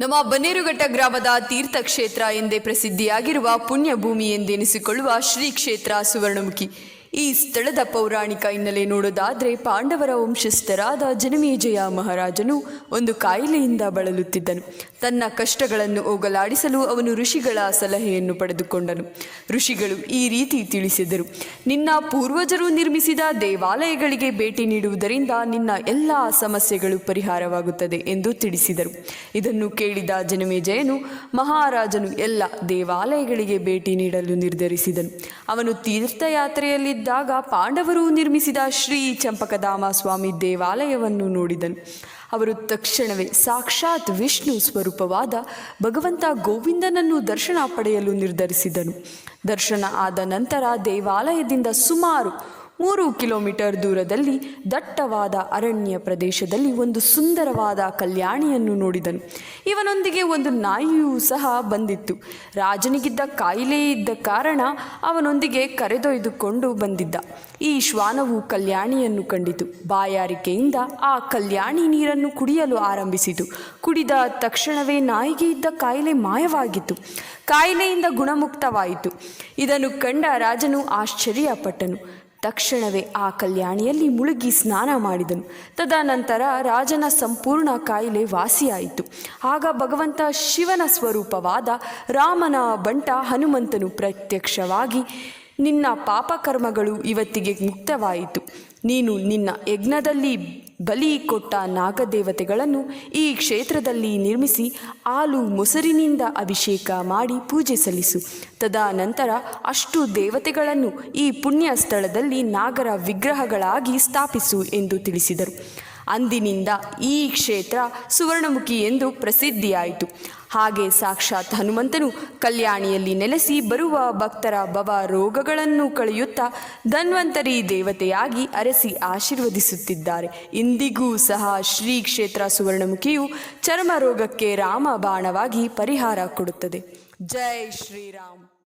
ನಮ್ಮ ಬನ್ನೇರುಘಟ್ಟ ಗ್ರಾಮದ ತೀರ್ಥಕ್ಷೇತ್ರ ಎಂದೇ ಪ್ರಸಿದ್ಧಿಯಾಗಿರುವ ಪುಣ್ಯಭೂಮಿ ಎಂದೆನಿಸಿಕೊಳ್ಳುವ ಶ್ರೀ ಕ್ಷೇತ್ರ ಸುವರ್ಣಮುಖಿ. ಈ ಸ್ಥಳದ ಪೌರಾಣಿಕ ಹಿನ್ನೆಲೆ ನೋಡೋದಾದರೆ ಪಾಂಡವರ ವಂಶಸ್ಥರಾದ ಜನಮೇಜಯ ಮಹಾರಾಜನು ಒಂದು ಕಾಯಿಲೆಯಿಂದ ಬಳಲುತ್ತಿದ್ದನು. ತನ್ನ ಕಷ್ಟಗಳನ್ನು ಹೋಗಲಾಡಿಸಲು ಅವನು ಋಷಿಗಳ ಸಲಹೆಯನ್ನು ಪಡೆದುಕೊಂಡನು. ಋಷಿಗಳು ಈ ರೀತಿ ತಿಳಿಸಿದರು, ನಿನ್ನ ಪೂರ್ವಜರು ನಿರ್ಮಿಸಿದ ದೇವಾಲಯಗಳಿಗೆ ಭೇಟಿ ನೀಡುವುದರಿಂದ ನಿನ್ನ ಎಲ್ಲ ಸಮಸ್ಯೆಗಳು ಪರಿಹಾರವಾಗುತ್ತದೆ ಎಂದು ತಿಳಿಸಿದರು. ಇದನ್ನು ಕೇಳಿದ ಜನಮೇಜಯನು ಮಹಾರಾಜನು ಎಲ್ಲ ದೇವಾಲಯಗಳಿಗೆ ಭೇಟಿ ನೀಡಲು ನಿರ್ಧರಿಸಿದನು. ಅವನು ತೀರ್ಥಯಾತ್ರೆಯಲ್ಲಿದ್ದಾಗ ಪಾಂಡವರು ನಿರ್ಮಿಸಿದ ಶ್ರೀ ಚಂಪಕಧಾಮ ಸ್ವಾಮಿ ದೇವಾಲಯವನ್ನು ನೋಡಿದನು. ಅವರು ತಕ್ಷಣವೇ ಸಾಕ್ಷಾತ್ ವಿಷ್ಣು ಸ್ವರೂಪವಾದ ಭಗವಂತ ಗೋವಿಂದನನ್ನು ದರ್ಶನ ಪಡೆಯಲು ನಿರ್ಧರಿಸಿದನು. ದರ್ಶನ ಆದ ನಂತರ ದೇವಾಲಯದಿಂದ ಸುಮಾರು ಮೂರು ಕಿಲೋಮೀಟರ್ ದೂರದಲ್ಲಿ ದಟ್ಟವಾದ ಅರಣ್ಯ ಪ್ರದೇಶದಲ್ಲಿ ಒಂದು ಸುಂದರವಾದ ಕಲ್ಯಾಣಿಯನ್ನು ನೋಡಿದನು. ಇವನೊಂದಿಗೆ ಒಂದು ನಾಯಿಯೂ ಸಹ ಬಂದಿತ್ತು. ರಾಜನಿಗಿದ್ದ ಕಾಯಿಲೆ ಇದ್ದ ಕಾರಣ ಅವನೊಂದಿಗೆ ಕರೆದೊಯ್ದುಕೊಂಡು ಬಂದಿದ್ದ. ಈ ಶ್ವಾನವು ಕಲ್ಯಾಣಿಯನ್ನು ಕಂಡಿತು. ಬಾಯಾರಿಕೆಯಿಂದ ಆ ಕಲ್ಯಾಣಿ ನೀರನ್ನು ಕುಡಿಯಲು ಆರಂಭಿಸಿತು. ಕುಡಿದ ತಕ್ಷಣವೇ ನಾಯಿಗೆ ಇದ್ದ ಕಾಯಿಲೆ ಮಾಯವಾಗಿತ್ತು. ಕಾಯಿಲೆಯಿಂದ ಗುಣಮುಕ್ತವಾಯಿತು. ಇದನ್ನು ಕಂಡ ರಾಜನು ಆಶ್ಚರ್ಯಪಟ್ಟನು. ತಕ್ಷಣವೇ ಆ ಕಲ್ಯಾಣಿಯಲ್ಲಿ ಮುಳುಗಿ ಸ್ನಾನ ಮಾಡಿದನು. ತದನಂತರ ರಾಜನ ಸಂಪೂರ್ಣ ಕಾಯಿಲೆ ವಾಸಿಯಾಯಿತು. ಆಗ ಭಗವಂತ ಶಿವನ ಸ್ವರೂಪವಾದ ರಾಮನ ಬಂಟ ಹನುಮಂತನು ಪ್ರತ್ಯಕ್ಷವಾಗಿ, ನಿನ್ನ ಪಾಪಕರ್ಮಗಳು ಇವತ್ತಿಗೆ ಮುಕ್ತವಾಯಿತು. ನೀನು ನಿನ್ನ ಯಜ್ಞದಲ್ಲಿ ಬಲಿ ಕೊಟ್ಟ ನಾಗದೇವತೆಗಳನ್ನು ಈ ಕ್ಷೇತ್ರದಲ್ಲಿ ನಿರ್ಮಿಸಿ ಆಲು ಮೊಸರಿನಿಂದ ಅಭಿಷೇಕ ಮಾಡಿ ಪೂಜೆ ಸಲ್ಲಿಸು. ತದನಂತರ ಅಷ್ಟು ದೇವತೆಗಳನ್ನು ಈ ಪುಣ್ಯ ಸ್ಥಳದಲ್ಲಿ ನಾಗರ ವಿಗ್ರಹಗಳಾಗಿ ಸ್ಥಾಪಿಸು ಎಂದು ತಿಳಿಸಿದರು. ಅಂದಿನಿಂದ ಈ ಕ್ಷೇತ್ರ ಸುವರ್ಣಮುಖಿ ಎಂದು ಪ್ರಸಿದ್ಧಿಯಾಯಿತು. ಹಾಗೆ ಸಾಕ್ಷಾತ್ ಹನುಮಂತನು ಕಲ್ಯಾಣಿಯಲ್ಲಿ ನೆಲೆಸಿ ಬರುವ ಭಕ್ತರ ಭವ ರೋಗಗಳನ್ನು ಕಳೆಯುತ್ತಾ ಧನ್ವಂತರಿ ದೇವತೆಯಾಗಿ ಅರಸಿ ಆಶೀರ್ವದಿಸುತ್ತಿದ್ದಾರೆ. ಇಂದಿಗೂ ಸಹ ಶ್ರೀ ಕ್ಷೇತ್ರ ಸುವರ್ಣಮುಖಿಯು ಚರ್ಮ ರೋಗಕ್ಕೆ ರಾಮ ಬಾಣವಾಗಿ ಪರಿಹಾರ ಕೊಡುತ್ತದೆ. ಜೈ ಶ್ರೀರಾಮ್.